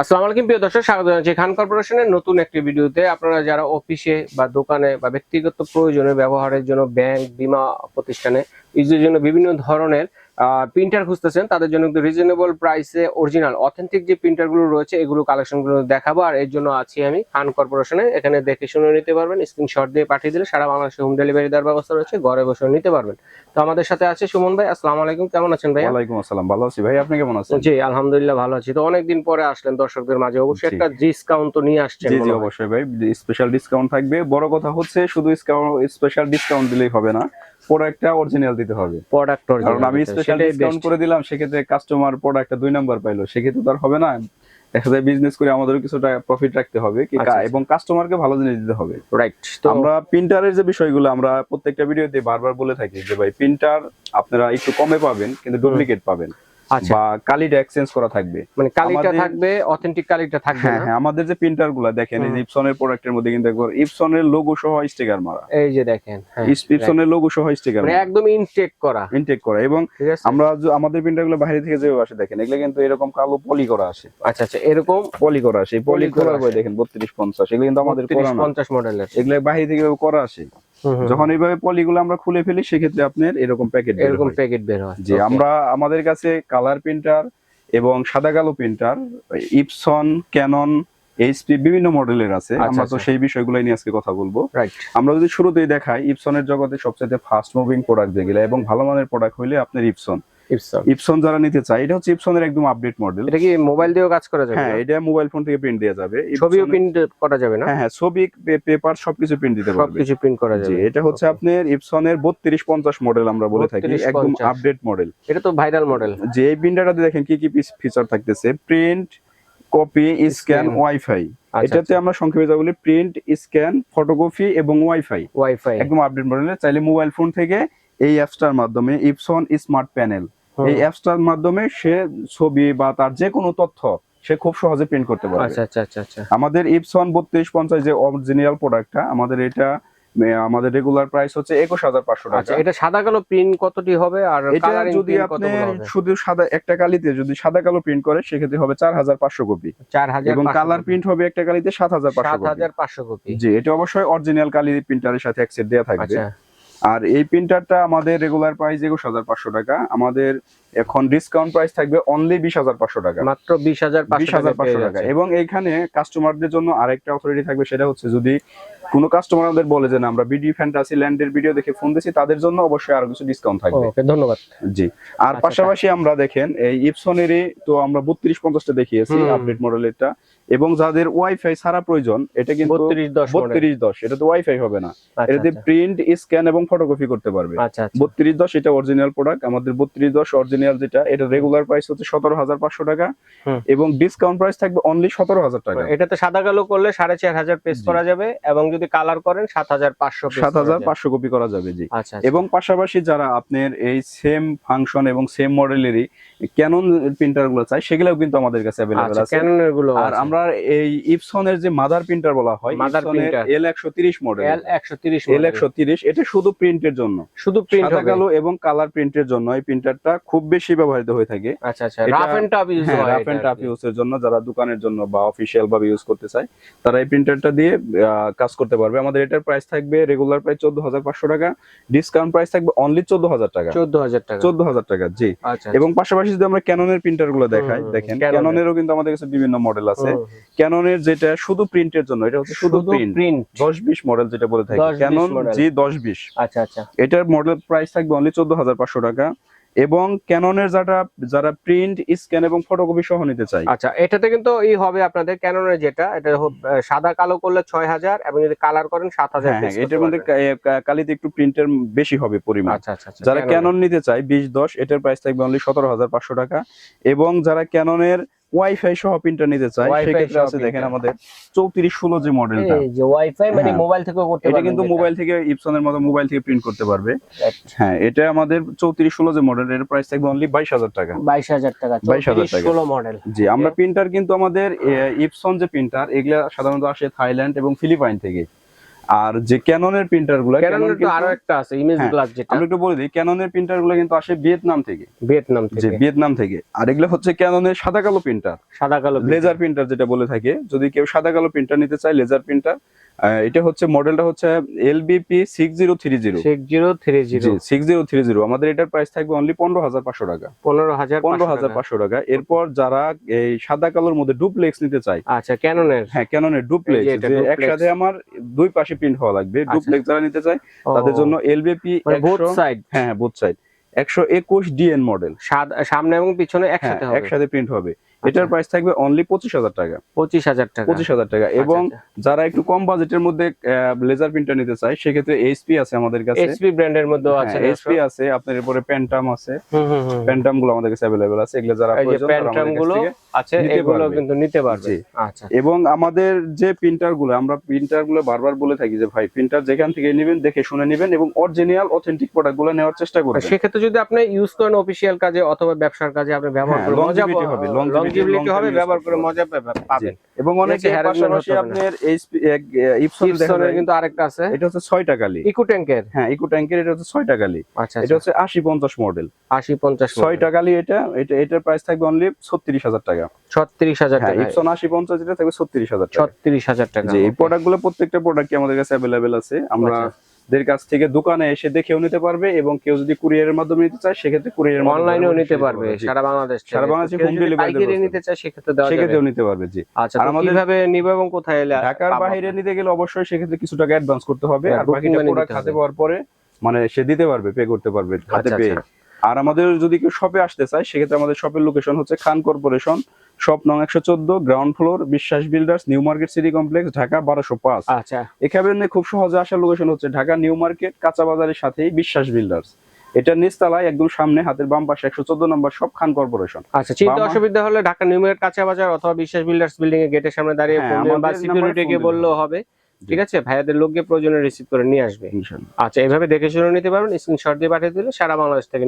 আসসালামু আলাইকুম, প্রিয় দর্শক, স্বাগত জানাচ্ছি খান কর্পোরেশনের নতুন একটি ভিডিওতে। আপনারা যারা অফিসে বা দোকানে বা ব্যক্তিগত প্রয়োজনে ব্যবহারের জন্য ব্যাংক, বিমা প্রতিষ্ঠানে ইউজের জন্য বিভিন্ন ধরনের প্রিন্টার খুঁজতেছেন তাদের জন্য কিন্তু রিজনেবল প্রাইসে অরিজিনাল অথেন্টিক যে প্রিন্টারগুলো রয়েছে এগুলো কালেকশনগুলো দেখাবো। আর এর জন্য আছি আমি খান কর্পোরেশনে এখানে দেখে শুনে নিতে পারবেন স্ক্রিনশট দিয়ে পাঠিয়ে দিলে সারা বাংলাদেশে হোম ডেলিভারি দেওয়ার ব্যবস্থা রয়েছে ঘরে বসে নিতে পারবেন। তো আমাদের সাথে আছে সুমন ভাই আসসালামু আলাইকুম কেমন আছেন ভাই ওয়ালাইকুম আসসালাম ভালো আছি। ভাই আপনি কেমন আছেন? জি আলহামদুলিল্লাহ ভালো আছি। তো অনেকদিন পরে আসলেন দর্শকদের মাঝে অবশ্যই একটা ডিসকাউন্ট তো নিয়ে আসছেন জি জি অবশ্যই ভাই স্পেশাল ডিসকাউন্ট থাকবে। বড় কথা হচ্ছে শুধু স্পেশাল ডিসকাউন্ট দিলেই হবে না। প্রোডাক্টটা অরিজিনাল দিতে হবে। প্রোডাক্ট কারণ আমি স্পেশাল ডিসকাউন্ট করে দিলাম সেক্ষেত্রে কাস্টমার প্রোডাক্টটা দুই নাম্বার পাইলো। সেক্ষেত্রে তো আর হবে না। দেখা যায় বিজনেস করে আমাদেরও কিছুটা প্রফিট রাখতে হবে। কি আচ্ছা, আচ্ছা। এবং কাস্টমারকে ভালো জিনিস দিতে হবে। রাইট তো আমরা প্রিন্টারের যে বিষয়গুলো আমরা প্রত্যেকটা ভিডিওতে বারবার বলে থাকি যে ভাই প্রিন্টার আপনারা একটু কমে পাবেন কিন্তু ডুপ্লিকেট পাবেন। বা কালিটা এক্সচেঞ্জ করা থাকবে। মানে কালিটা থাকবে অথেন্টিক কালিটা থাকবে হ্যাঁ হ্যাঁ আমাদের যে প্রিন্টারগুলা দেখেন এই ইপসনের প্রোডাক্টের মধ্যে কিন্তু একবার ইপসনের লোগো সহ স্টিকার মারা। এই যে দেখেন হ্যাঁ ইপসনের লোগো সহ স্টিকার মানে একদম ইনটেক করা। ইনটেক করা। এবং আমরা আমাদের প্রিন্টারগুলো বাইরে থেকে যেভাবে আসে দেখেন এগুলো কিন্তু এরকম কালো পলি করা আসে আচ্ছা আচ্ছা এরকম পলি করা আসে পলি করা দেখেন বত্রিশ পঞ্চাশ এগুলো কিন্তু আমাদের করা না। পঞ্চাশ মডেলের এগুলো বাইরে থেকে করা আসে যখন এইভাবে পলিগুলো আমরা খুলে ফেলি সেক্ষেত্রে আপনার এরকম প্যাকেট এরকম প্যাকেট বের হয়। যে আমরা আমাদের কাছে কালার প্রিন্টার এবং সাদা কালো প্রিন্টার ইপসন ক্যানন এইচপি বিভিন্ন মডেলের আছে। আচ্ছা, আমরা তো আচ্ছা। সেই বিষয়গুলো নিয়ে আজকে কথা বলব। রাইট আমরা যদি শুরুতেই দেখাই ইপসনের জগতে সবচেয়ে ফাস্ট মুভিং প্রোডাক্ট যেগুলো এবং ভালো মানের প্রোডাক্ট হইলে আপনার ইপসন ইপসন ইপসন যারা নিতে চায় এটা হচ্ছে ইপসনের একদম আপডেট মডেল এটা কি মোবাইল দিয়েও কাজ করা যাবে? হ্যাঁ এটা মোবাইল ফোন থেকে প্রিন্ট দেওয়া যাবে। ছবিও প্রিন্ট করা যাবে না? হ্যাঁ হ্যাঁ ছবি পেপার সবকিছু প্রিন্ট দিতে পারবে। সবকিছু প্রিন্ট করা যাবে। এটা হচ্ছে আপনার ইপসনের বত্রিশ পঞ্চাশ মডেল আমরা বলে থাকি একদম আপডেট মডেল এটা তো ভাইরাল মডেল যে এই প্রিন্টারটাতে দেখেন কি কি ফিচার থাকতেছে। প্রিন্ট কপি স্ক্যান ওয়াইফাই আচ্ছা, এটাতে আমরা সংক্ষেপে যা বলি প্রিন্ট স্ক্যান ফটোকপি এবং ওয়াইফাই ওয়াইফাই একদম আপডেট মডেলের চাইলে মোবাইল ফোন থেকে এই অ্যাপসটার মাধ্যমে ইপসন স্মার্ট প্যানেল এই অ্যাপসটার মাধ্যমে সে ছবি বা তার যে কোনো তথ্য সে খুব সহজে প্রিন্ট করতে পারবে। আচ্ছা আচ্ছা আচ্ছা আচ্ছা। আমাদের ইপসন বত্রিশ পঞ্চাশ যে অরিজিনাল প্রোডাক্টটা আমাদের এটা আমাদের রেগুলার প্রাইস হচ্ছে একুশ হাজার পাঁচশো আচ্ছা টাকা এটা সাদা কালো প্রিন্ট কতটি হবে আর এটা যদি আপনি শুধু সাদা একটা কালিতে যদি সাদা কালো প্রিন্ট করে সেক্ষেত্রে হবে চার হাজার পাঁচশো কপি। চার হাজার এবং কালার প্রিন্ট হবে একটা কালিতে সাত হাজার পাঁচশো হাজার পাঁচশো কপি। জি এটা অবশ্যই অরিজিনাল কালি প্রিন্টারের সাথে অ্যাক্সেট দেওয়া থাকবে। আচ্ছা। আর এই প্রিন্টারটা আমাদের রেগুলার প্রাইস একুশ হাজার পাঁচশো টাকা। আমাদের এখন ডিসকাউন্ট প্রাইস থাকবে অনলি বিশ হাজার পাঁচশো টাকা। মাত্র বিশ হাজার বিশ হাজার পাঁচশো টাকা। এবং এইখানে কাস্টমারদের জন্য আরেকটা অথরিটি থাকবে সেটা হচ্ছে যদি কোনো কাস্টমার আমাদের বলে যে না আমরা বিডি ফ্যান্টাসি ল্যান্ডের ভিডিও দেখে ফোন দিছি তাদের জন্য অবশ্যই আরও কিছু ডিসকাউন্ট থাকবে। ধন্যবাদ। জি। আর আচ্ছা, পাশাপাশি আমরা দেখেন এই ইপসনেরই তো আমরা বত্রিশ পঞ্চাশটা দেখিয়েছি। আপডেট মডেলেরটা এবং যাদের ওয়াইফাই ছাড়া প্রয়োজন এটা কিন্তু বত্রিশ দশ এটা তো ওয়াইফাই হবে না। আচ্ছা এটাতে আচ্ছা। প্রিন্ট স্ক্যান এবং ফটোকপি করতে পারবে। আচ্ছা বত্রিশ দশ এটা অরিজিনাল প্রোডাক্ট আমাদের বত্রিশ দশ অরিজিনাল যেটা এটা রেগুলার প্রাইস হচ্ছে সতেরো হাজার পাঁচশো টাকা এবং ডিসকাউন্ট প্রাইস থাকবে অনলি সতেরো হাজার টাকা। এটাতে সাদা কালো করলে সাড়ে চার হাজার পেজ করা যাবে এবং যদি কালার করেন সাত হাজার পাঁচশো সাত হাজার পাঁচশো কপি করা যাবে জি। এবং পাশাপাশি যারা আপনার এই সেম ফাংশন এবং সেম মডেলেরই ক্যানন প্রিন্টারগুলো চাই সেগুলোও কিন্তু আমাদের কাছে অ্যাভেলেবেল আছে। ক্যাননেরগুলো আর আমরা এই ইপসনের যে মাদার প্রিন্টার বলা হয় Mother printer। এল একশো তিরিশ মডেল এল একশো তিরিশ এল একশো তিরিশ এটা শুধু প্রিন্টের জন্য। শুধু প্রিন্ট কালো এবং কালার প্রিন্টের জন্য এই প্রিন্টারটা খুব বেশি ব্যবহৃত হয়ে থাকে। আচ্ছা আচ্ছা। রাফ এন্ড টাফ ইউজ হ্যাঁ রাফ এন্ড টাফ ইউজের জন্য যারা দোকানের জন্য বা অফিসিয়াল ভাবে ইউজ করতে চায় তারা এই প্রিন্টারটা দিয়ে কাজ করতে পারবে। আমাদের এটার প্রাইস থাকবে রেগুলার প্রাইস চোদ্দ হাজার পাঁচশো টাকা। ডিসকাউন্ট প্রাইস থাকবে অনলি চোদ্দ হাজার টাকা। চোদ্দ হাজার টাকা। চোদ্দ হাজার টাকা জি। আচ্ছা এবং পাশাপাশি যদি আমরা ক্যাননের প্রিন্টারগুলো দেখাই দেখেন। ক্যাননেরও কিন্তু আমাদের কাছে বিভিন্ন মডেল আছে। ক্যাননের যেটা শুধু প্রিন্টের জন্য এটা হচ্ছে শুধু প্রিন্ট দশ বিশ মডেল যেটা বলে থাকি। ক্যানন জি দশ বিশ আচ্ছা আচ্ছা। এটার মডেল প্রাইস থাকবে অনলি চোদ্দ হাজার পাঁচশো টাকা। এবং ক্যাননের যারা যারা প্রিন্ট স্ক্যান এবং ফটোকপি সহ নিতে চাই আচ্ছা এটাতে কিন্তু ই হবে আপনাদের ক্যাননের যেটা এটা সাদা কালো করলে ছয় হাজার এবং যদি কালার করেন সাত হাজার হ্যাঁ হ্যাঁ এটার মধ্যে কালিতে একটু প্রিন্টের বেশি হবে পরিমাণ। আচ্ছা আচ্ছা আচ্ছা, যারা ক্যানন নিতে চায় বিশ দশ এটার প্রাইস থাকবে অনলি সতেরো হাজার পাঁচশো টাকা। এবং যারা ক্যাননের ওয়াইফাই সহ প্রিন্টার নিতে Wi-Fi সেক্ষেত্রে আছে দেখেন আমাদের চৌত্রিশ ষোলো যে মডেলটা এই যে ওয়াইফাই মানে হ্যাঁ। মোবাইল থেকেও করতে এটা কিন্তু মোবাইল থেকে ইপসনের মতো মোবাইল থেকে প্রিন্ট করতে পারবে। হ্যাঁ এটা আমাদের চৌত্রিশ ষোলো যে মডেল এর প্রাইস থাকবে অনলি বাইশ হাজার টাকা। বাইশ হাজার টাকা 22,000 চৌত্রিশ টাকা। ষোলো মডেল জি আমরা প্রিন্টার কিন্তু আমাদের ইপসন যে প্রিন্টার এগুলা সাধারণত আসে থাইল্যান্ড এবং ফিলিপাইন থেকে। আর যে ক্যাননের প্রিন্টারগুলো ক্যাননের তো আরও একটা আছে ইমেজ হ্যাঁ, গ্লাস যেটা। আমি একটু বলে দিই ক্যাননের প্রিন্টারগুলো কিন্তু আসে ভিয়েতনাম থেকে। ভিয়েতনাম যে থেকে ভিয়েতনাম থেকে। আর এগুলো হচ্ছে ক্যাননের সাদা কালো প্রিন্টার সাদা কালো লেজার প্রিন্টার যেটা বলে থাকে যদি কেউ সাদা কালো প্রিন্টার নিতে চায় লেজার প্রিন্টার এটা হচ্ছে মডেলটা হচ্ছে LBP six zero three zero six zero three zero six zero three zero আমাদের এটার প্রাইস থাকবে অনলি পনেরো হাজার পাঁচশো টাকা। পনেরো হাজার পনেরো হাজার পাঁচশো টাকা। এরপর যারা এই সাদা কালোর মধ্যে ডুপ্লেক্স নিতে চায় আচ্ছা ক্যাননের হ্যাঁ ক্যাননের ডুপ্লেক্স। একসাথে আমার দুই পাশে প্রিন্ট হওয়া লাগবে। আচ্ছা। ডুপ্লেক্স যারা নিতে চায় তাদের জন্য এলবিপি বোথ সাইড হ্যাঁ হ্যাঁ বোথ সাইড একশো একুশ ডিএন মডেল সামনে এবং পিছনে হ্যাঁ একসাথে একসাথে প্রিন্ট হবে। এটার প্রাইস থাকবে অনলি পঁচিশ হাজার টাকা। পঁচিশ হাজার টাকা। পঁচিশ হাজার টাকা। এবং আচ্ছা, যারা একটু কম বাজেটের মধ্যে লেজার প্রিন্টার নিতে চায় সেক্ষেত্রে এইচপি আছে আমাদের কাছে। এইচপি ব্র্যান্ডের মধ্যেও আছে এইচপি আছে আপনার এরপরে প্যান্টাম আছে। প্যান্টামগুলো আমাদের কাছে অ্যাভেলেবেল আছে এগুলো যারা প্রয়োজন কাছগুলো আছে এগুলো কিন্তু নিতে পারবে। আচ্ছা। এবং আমাদের যে প্রিন্টারগুলো আমরা প্রিন্টারগুলো বারবার বলে থাকি যে ভাই প্রিন্টার যেখান থেকে নেবেন দেখে শুনে নেবেন এবং অরিজিনাল অথেন্টিক প্রোডাক্টগুলো নেওয়ার চেষ্টা করবেন। সেক্ষেত্রে যদি আপনি ইউজ করেন অফিসিয়াল কাজে অথবা ব্যবসার কাজে আপনি ব্যবহার হ্যাঁ, করে মজা longevity হবে, লংজিভিটি হবে ব্যবহার করে মজা পাবে- পাবেন এবং অনেকে harassment পাশাপাশি। আপনার ইপসন দেখা ইপসনের কিন্তু আরেকটা আছে। এটা হচ্ছে ছয় টাকালি ইকো ট্যাঙ্কের হ্যাঁ ইকো ট্যাঙ্কের এটা হচ্ছে ছয় টাকালি আচ্ছা এটা হচ্ছে আশি পঞ্চাশ মডেল আশি পঞ্চাশ ছয় টাকালি এটা এটা এটার প্রাইস থাকবে অনলি ছত্রিশ হাজার টাকা। ছত্রিশ হাজার হ্যাঁ টাকা ইপসন আশি পঞ্চাশ এটা থাকবে ছত্রিশ হাজার টাকা। ছত্রিশ হাজার টাকা। যে এই প্রোডাক্টগুলো প্রত্যেকটা প্রোডাক্ট আমাদের কাছে অ্যাভেলেবেল আছে। আমরা আচ্ছা। দের কাছ থেকে দোকানে এসে দেখেও নিতে পারবে এবং কেউ যদি কুরিয়ারের মাধ্যমে নিতে চায় সেক্ষেত্রে কুরিয়ারের অনলাইনেও নিতে পারবে সারা বাংলাদেশ। সারা বাংলাদেশে যদি delivery নিতে চায় সেক্ষেত্রে দেওয়া যাবে। সেক্ষেত্রেও নিতে পারবে জি। আচ্ছা আর আমাদের- কীভাবে নিবে এবং কোথায় এলে ঢাকার বাইরে নিতে গেলে অবশ্যই সেক্ষেত্রে কিছু টাকা অ্যাডভান্স করতে হবে হ্যাঁ, আর বাকিটা প্রোডাক্ট হাতে পাওয়ার পরে মানে সে দিতে পারবে পে করতে পারবে হাতে আচ্ছা, পেয়ে। আচ্ছা। আর আমাদের যদি কেউ শপে আসতে চায় সেক্ষেত্রে আমাদের শপের লোকেশন হচ্ছে খান কর্পোরেশন শপ নং একশো চোদ্দ ground floor Biswas builders new market city complex Dhaka বারোশো পাঁচ। আচ্ছা। এখানে খুব সহজে আসার লোকেশন হচ্ছে ঢাকা নিউ মার্কেট কাঁচা বাজারের সাথেই বিশ্বাস বিল্ডার্স এটা নিচতলায় একদম সামনে হাতের বাম পাশে একশো চোদ্দ নম্বর সব খান কর্পোরেশন আচ্ছা চিন্তা অসুবিধা হলে ঢাকা নিউ মার্কেট কাঁচা বাজার অথবা বিশ্বাস বিল্ডার্স বিল্ডিং এর গেটের সামনে দাঁড়িয়ে হ্যাঁ, বা বললেও হবে। ঠিক আছে? ভাইয়াদের লোককে প্রয়োজনে রিসিভ করে নিয়ে আসবে। আচ্ছা এভাবে দেখে শুনে নিতে পারবেন স্ক্রিনশট দিয়ে পাঠিয়ে দিলে সারা বাংলাদেশ থেকে